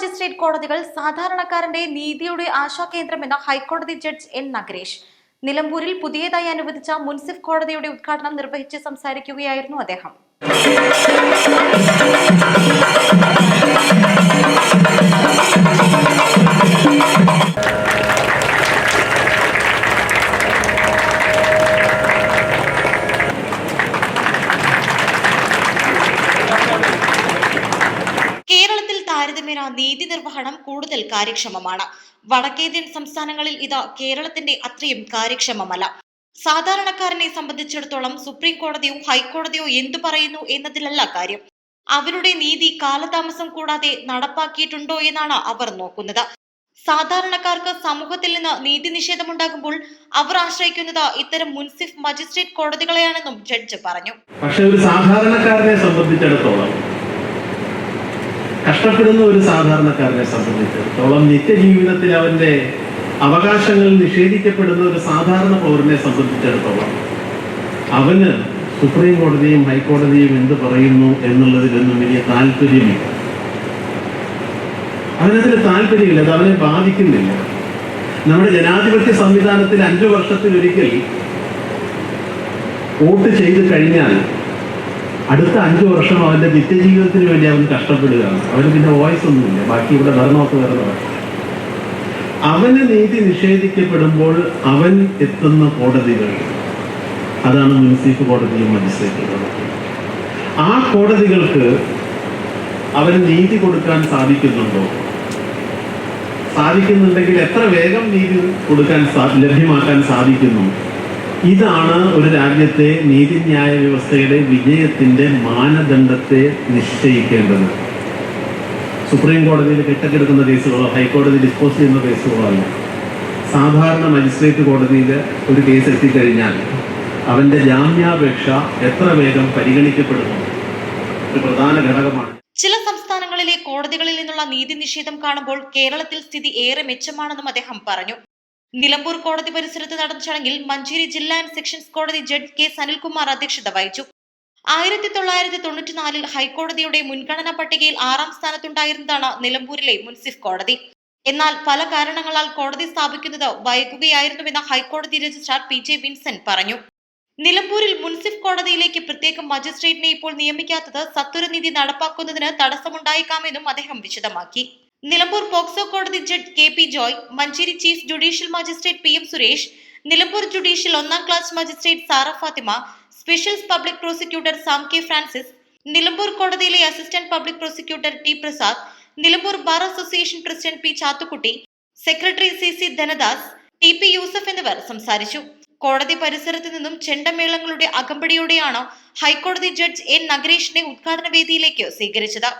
Magistrate കോടതികൾ സാധാരണക്കാരന്റെ നീതിയുടെ ആശാകേന്ദ്രമെന്ന ഹൈക്കോടതി ജഡ്ജ് എൻ നഗരേഷ്. നിലമ്പൂരിൽ പുതിയതായി അനുവദിച്ച മുൻസിഫ് കോടതിയുടെ ഉദ്ഘാടനം നിർവഹിച്ച് സംസാരിക്കുകയായിരുന്നു അദ്ദേഹം. നിർവഹണം കൂടുതൽ കാര്യക്ഷമമാണ്. വടക്കേന്ത്യൻ സംസ്ഥാനങ്ങളിൽ ഇത് കേരളത്തിന്റെ അത്രയും കാര്യക്ഷമമല്ല. സാധാരണക്കാരനെ സംബന്ധിച്ചിടത്തോളം സുപ്രീം കോടതിയോ ഹൈക്കോടതിയോ എന്തു പറയുന്നു എന്നതിലല്ല കാര്യം. അവരുടെ നീതി കാലതാമസം കൂടാതെ നടപ്പാക്കിയിട്ടുണ്ടോ എന്നാണ് അവർ നോക്കുന്നത്. സാധാരണക്കാർക്ക് സമൂഹത്തിൽ നിന്ന് നീതി നിഷേധമുണ്ടാകുമ്പോൾ അവർ ആശ്രയിക്കുന്നത് ഇത്തരം മുൻസിഫ് മജിസ്ട്രേറ്റ് കോടതികളെയാണെന്നും ജഡ്ജ് പറഞ്ഞു. പക്ഷെ ഒരു സാധാരണക്കാരനെ സംബന്ധിച്ചിടത്തോളം കഷ്ടപ്പെടുന്ന ഒരു സാധാരണക്കാരനെ സംബന്ധിച്ചിടത്തോളം നിത്യജീവിതത്തിൽ അവന്റെ അവകാശങ്ങൾ നിഷേധിക്കപ്പെടുന്ന ഒരു സാധാരണ പൗരനെ സംബന്ധിച്ചിടത്തോളം അവന് സുപ്രീം കോടതിയും ഹൈക്കോടതിയും എന്ത് പറയുന്നു എന്നുള്ളതിലൊന്നും വലിയ താല്പര്യമില്ല. അവനതിന് താല്പര്യമില്ല അത് അവനെ ബാധിക്കുന്നില്ല. നമ്മുടെ ജനാധിപത്യ സംവിധാനത്തിൽ അഞ്ചു വർഷത്തിലൊരിക്കൽ വോട്ട് ചെയ്ത് കഴിഞ്ഞാൽ അടുത്ത അഞ്ച് വർഷം അവന്റെ നിത്യജീവിതത്തിന് വേണ്ടി അവൻ കഷ്ടപ്പെടുകയാണ്. അവന് പിന്നെ വോയിസ് ഒന്നുമില്ല. ബാക്കി ഇവിടെ ധർമ്മമൊക്കെ വരുന്നത്. അവന് നീതി നിഷേധിക്കപ്പെടുമ്പോൾ അവൻ എത്തുന്ന കോടതികൾ. അതാണ് മുനിസിപ്പൽ കോടതിയും മജിസ്ട്രേറ്റ് ആ കോടതികൾക്ക് അവന് നീതി കൊടുക്കാൻ സാധിക്കുന്നുണ്ടോ? സാധിക്കുന്നുണ്ടെങ്കിൽ എത്ര വേഗം നീതി കൊടുക്കാൻ ലഭ്യമാക്കാൻ സാധിക്കുന്നു? ഇതാണ് ഒരു രാജ്യത്തെ നീതിന്യായ വ്യവസ്ഥയുടെ വിജയത്തിന്റെ മാനദണ്ഡത്തെ നിശ്ചയിക്കേണ്ടത്. സുപ്രീം കോടതിയിൽ കെട്ടക്കെടുക്കുന്ന കേസുകളോ ഹൈക്കോടതി ഡിസ്പോസ് ചെയ്യുന്ന കേസുകളോ അല്ല. സാധാരണ മജിസ്ട്രേറ്റ് കോടതിയിൽ ഒരു കേസ് എത്തിക്കഴിഞ്ഞാൽ അവന്റെ ജാമ്യാപേക്ഷ എത്ര വേഗം പരിഗണിക്കപ്പെടുന്നു? ഒരു പ്രധാന ഘടകമാണ്. ചില സംസ്ഥാനങ്ങളിലെ കോടതികളിൽ നിന്നുള്ള നീതി നിഷേധം കാണുമ്പോൾ കേരളത്തിൽ സ്ഥിതി ഏറെ മെച്ചമാണെന്നും അദ്ദേഹം പറഞ്ഞു. നിലമ്പൂർ കോടതി പരിസരത്ത് നടന്ന ചടങ്ങിൽ മഞ്ചേരി ജില്ലാ ആൻഡ് സെക്ഷൻസ് കോടതി ജഡ്ജ് കെ സനിൽകുമാർ അധ്യക്ഷത വഹിച്ചു. ആയിരത്തി തൊള്ളായിരത്തി തൊണ്ണൂറ്റിനാലിൽ ഹൈക്കോടതിയുടെ മുൻഗണനാ പട്ടികയിൽ ആറാം സ്ഥാനത്തുണ്ടായിരുന്നതാണ് നിലമ്പൂരിലെ മുൻസിഫ് കോടതി. എന്നാൽ പല കാരണങ്ങളാൽ കോടതി സ്ഥാപിക്കുന്നത് വൈകുകയായിരുന്നുവെന്ന് ഹൈക്കോടതി രജിസ്ട്രാർ പി ജെ വിൻസെന്റ് പറഞ്ഞു. നിലമ്പൂരിൽ മുൻസിഫ് കോടതിയിലേക്ക് പ്രത്യേക മജിസ്ട്രേറ്റിനെ ഇപ്പോൾ നിയമിക്കാത്തത് സത്വരനീതി നടപ്പാക്കുന്നതിന് തടസ്സമുണ്ടായേക്കാമെന്നും അദ്ദേഹം വിശദമാക്കി. നിലമ്പൂർ പോക്സോ കോടതി judge K P Joy Manjeri chief judicial magistrate P M Suresh Nilambur judicial ഒന്നാം class magistrate Sara Fathima special public prosecutor Sam K Francis Nilambur കോടതിയിലെ assistant public prosecutor T Prasad Nilambur bar association president P Chathukutty secretary C C Dhanadas T P Yusuf എന്നിവർ സംസാരിച്ചു. കോടതി പരിസരത്ത് നിന്നും ചെണ്ടമേളങ്ങളുടെ അകമ്പടിയോടെയാണ് ഹൈക്കോടതി judge N നഗരേഷിനെ ഉദ്ഘാടന വേദിയിലേക്ക് സ്വീകരിച്ചത്?